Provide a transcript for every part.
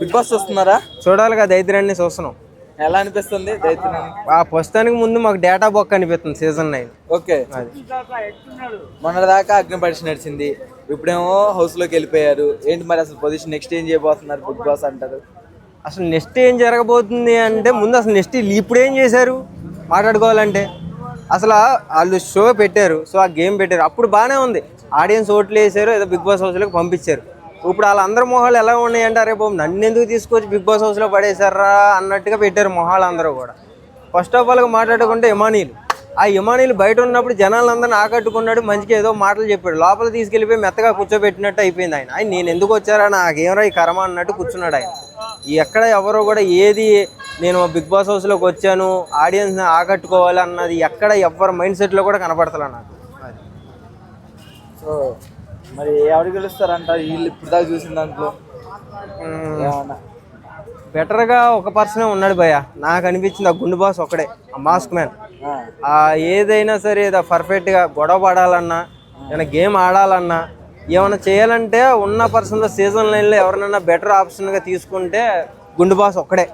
Big boss చూస్తున్నారా? చూడాలి కదా దైత్యాన్ని చూస్తున్నాం. ఎలా అనిపిస్తుంది ఆ ప్రస్తుతానికి ముందు మాకు డేటా బొక్క అనిపిస్తుంది సీజన్ నైన్ ఓకే. అది. మొన్నటి దాకా అగ్ని పరీక్ష నడిచింది. ఇప్పుడేమో హౌస్లోకి వెళ్ళిపోయారు. ఏంటి మరి అసలు పొజిషన్ నెక్స్ట్ ఏం చేయబోతున్నారు బిగ్ బాస్ అంటారు? అసలు నెక్స్ట్ ఏం జరగబోతుంది అంటే ముందు అసలు నెక్స్ట్ ఇప్పుడు ఏం చేశారు? మాట్లాడుకోవాలంటే. అసలు వాళ్ళు షో పెట్టారు సో ఆ గేమ్ పెట్టారు. అప్పుడు బాగానే ఉంది. ఆడియన్స్ ఓట్లు వేసారు ఏదో బిగ్ బాస్ హౌస్లోకి పంపించారు. ఇప్పుడు వాళ్ళందరి మొహాలు ఎలా ఉన్నాయంటే అరే బాబు నన్ను ఎందుకు తీసుకొచ్చి బిగ్ బాస్ హౌస్లో పడేశారా? అన్నట్టుగా పెట్టారు మొహాలు అందరూ కూడా. ఫస్ట్ ఆఫ్ ఆల్గా మాట్లాడుకుంటే ఇమానీలు ఆ ఇమానీలు బయట ఉన్నప్పుడు జనాలందరిని ఆకట్టుకున్నాడు మంచిగా ఏదో మాటలు చెప్పాడు. లోపల తీసుకెళ్ళిపోయి మెత్తగా కూర్చోబెట్టినట్టు అయిపోయింది ఆయన. ఆయన నేను ఎందుకు వచ్చారా? నాకేమరా ఈ కర్మ? అన్నట్టు కూర్చున్నాడు ఆయన. ఎక్కడ ఎవరో కూడా ఏది నేను బిగ్ బాస్ హౌస్లోకి వచ్చాను ఆడియన్స్ని ఆకట్టుకోవాలి అన్నది ఎక్కడ ఎవరి మైండ్ సెట్లో కూడా కనపడతలే నాకు. అది. సో మరి ఎవరు గెలుస్తారంట? వీళ్ళు ఇప్పుడు దాకా చూసిన దాంట్లో. ఏమన్నా? బెటర్గా ఒక పర్సనే ఉన్నాడు భయ్య. నాకు అనిపించింది ఆ గుండు బాస్ ఒకడే ఆ మాస్క్ మ్యాన్. ఆ, ఏదైనా సరే ఏదో పర్ఫెక్ట్గా గొడవ పడాలన్నా ఏమైనా గేమ్ ఆడాలన్నా ఏమైనా చేయాలంటే ఉన్న పర్సన్లో సీజన్ లైన్లో ఎవరినైనా బెటర్ ఆప్షన్గా తీసుకుంటే గుండు బాస్ ఒక్కడే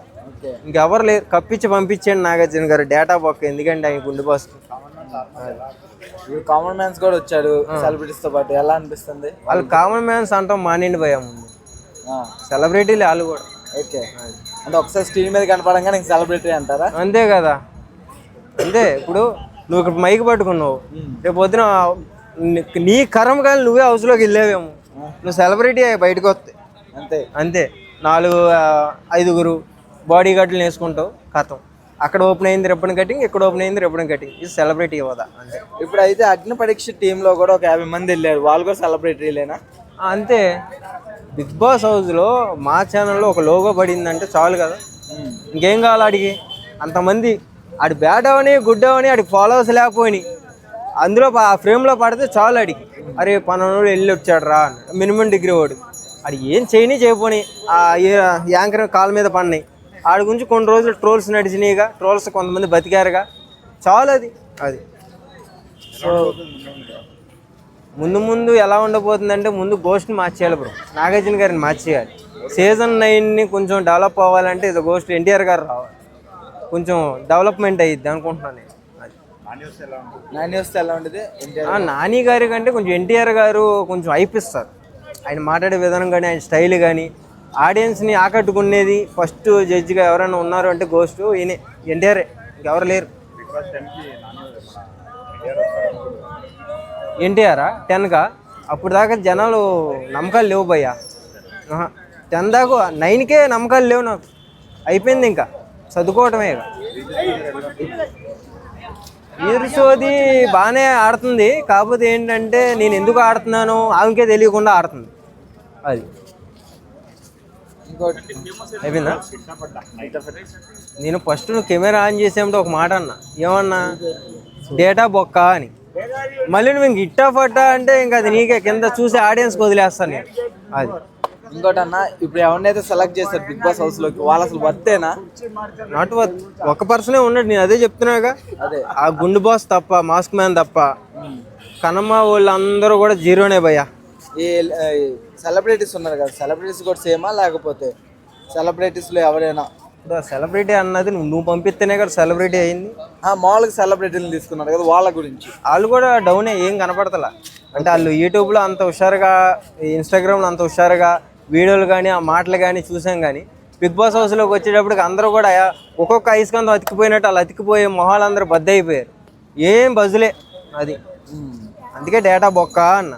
ఇంకెవరు లేరు కప్పించి పంపించండి నాగార్జున గారు డేటా బొక్క ఎందుకంటే ఆయన గుండు బాస్ ఇప్పుడు కామన్ మ్యాన్స్ కూడా వచ్చాడు సెలబ్రిటీస్తో పాటు. ఎలా అనిపిస్తుంది? వాళ్ళు కామన్ మ్యాన్స్ అంటాం మానేండి భయ సెలబ్రిటీలు వాళ్ళు కూడా. ఓకే. అంటే ఒకసారి స్క్రీన్ మీద కనపడంగా నీకు సెలబ్రిటీ అంటారా? అంతే కదా. అంతే ఇప్పుడు నువ్వు ఇక్కడ మైక్ పట్టుకున్నావు. రేపు పొద్దున నీ- కరం కానీ నువ్వే హౌస్లోకి వెళ్ళావేమో. నువ్వు సెలబ్రిటీ అయ్యి బయటకు వస్తే. అంతే. అంతే. నాలుగు ఐదుగురు బాడీ గార్డులు వేసుకుంటావు కథం. అక్కడ ఓపెన్ అయింది రెప్పని కటింగ్ ఇక్కడ ఓపెన్ అయింది రెప్పని కటింగ్. ఇది సెలబ్రిటీ హోదా అంతే. ఇప్పుడు అయితే అగ్ని పరీక్ష టీంలో కూడా ఒక యాభై మంది వెళ్ళారు. వాళ్ళు కూడా సెలబ్రిటీలేనా అంతే. బిగ్ బాస్ హౌస్లో మా ఛానల్లో ఒక లోగో పడిందంటే చాలు కదా. ఇంకేం కావాలి ఆడికి? అంతమంది. ఆడి బ్యాడ్ అవని గుడ్ అవని ఆడికి ఫాలోవర్స్ లేకపోయినాయి. అందులో ఆ ఫ్రేమ్లో పడితే చాలు ఆడికి. అరే పనోడు వెళ్ళి వచ్చాడు రా. మినిమం డిగ్రీ వాడు. ఆడు ఏం చేయని చేయపోని ఆ యాంకర్ కాలు మీద పడినాయి. ఆడి గురించి కొన్ని రోజులు ట్రోల్స్ నడిచినాయిగా ట్రోల్స్ కొంతమంది బతికారుగా. చాలు అది. అది. సో ముందు ముందు ఎలా ఉండబోతుందంటే ముందు గోష్ట్ని మార్చేయాలి బ్రో నాగార్జున గారిని మార్చేయాలి. సీజన్ నైన్ని కొంచెం డెవలప్ అవ్వాలంటే ఇది గోస్ట్ ఎన్టీఆర్ గారు రావాలి. కొంచెం డెవలప్మెంట్ అయ్యిద్ది అనుకుంటున్నాను నేను. అది. నైన్ వస్తే ఎలా ఉండేది ఎన్టీఆర్ ఆ, నాని గారి కంటే కొంచెం ఎన్టీఆర్ గారు కొంచెం అయిపిస్తారు ఆయన మాట్లాడే విధానం కానీ ఆయన స్టైల్ కానీ ఆడియన్స్ని ఆకట్టుకునేది ఫస్ట్ జడ్జిగా ఎవరైనా ఉన్నారు అంటే గోస్ట్ ఈయనే ఎన్టీఆర్ ఇంకెవరు లేరు. ఎన్టీఆరా టెన్కా అప్పుడు దాకా జనాలు నమ్మకాలు లేవు భయ్యా. టెన్ దాకా నైన్కే నమ్మకాలు లేవు నాకు. అయిపోయింది ఇంకా. చదువుకోవటమే ఇక. ఈర్షోది బాగానే ఆడుతుంది. కాకపోతే ఏంటంటే నేను ఎందుకు ఆడుతున్నానో ఆమెకే తెలియకుండా ఆడుతుంది. అది. అయిపోయిందా? నేను ఫస్ట్ నువ్వు కెమెరా ఆన్ చేసేమంటే ఒక మాట అన్నా. ఏమన్నా? డేటా బొక్క అని. మళ్ళీ నువ్వు ఇంక ఇట్టా ఫట్టా అంటే ఇంకా అది నీకే కింద చూసి ఆడియన్స్కి వదిలేస్తాను నేను. అది. ఇంకోటి అన్న ఇప్పుడు ఎవరినైతే సెలెక్ట్ చేస్తారు బిగ్ బాస్ హౌస్లోకి వాళ్ళు అసలు వర్తేనా నాట్ ఒక పర్సనే ఉన్నాడు నేను అదే చెప్తున్నాగా. అదే. ఆ గుండు బాస్ తప్ప మాస్క్ మ్యాన్ తప్ప కనమ్మ వాళ్ళందరూ కూడా జీరోనే భయ్యా. ఈ సెలబ్రిటీస్ ఉన్నారు కదా సెలబ్రిటీస్ కూడా సేమా లేకపోతే సెలబ్రిటీస్లో ఎవరైనా? సెలబ్రిటీ అన్నది నువ్వు పంపిస్తేనే కదా సెలబ్రిటీ అయింది. ఆ, మామూలుగా సెలబ్రిటీలు తీసుకున్నారు కదా వాళ్ళ గురించి. వాళ్ళు కూడా డౌనే ఏం కనపడతలా? అంటే వాళ్ళు యూట్యూబ్లో అంత హుషారుగా ఇన్స్టాగ్రామ్లో అంత హుషారుగా వీడియోలు కానీ ఆ మాటలు కానీ చూసాం కానీ బిగ్ బాస్ హౌస్లోకి వచ్చేటప్పటికి అందరూ కూడా ఒక్కొక్క ఐస్కందం అతికిపోయినట్టు వాళ్ళు అతికిపోయే మొహాలు అందరూ బద్దయిపోయారు. ఏం బజులే అది. అందుకే డేటా బొక్క అన్న.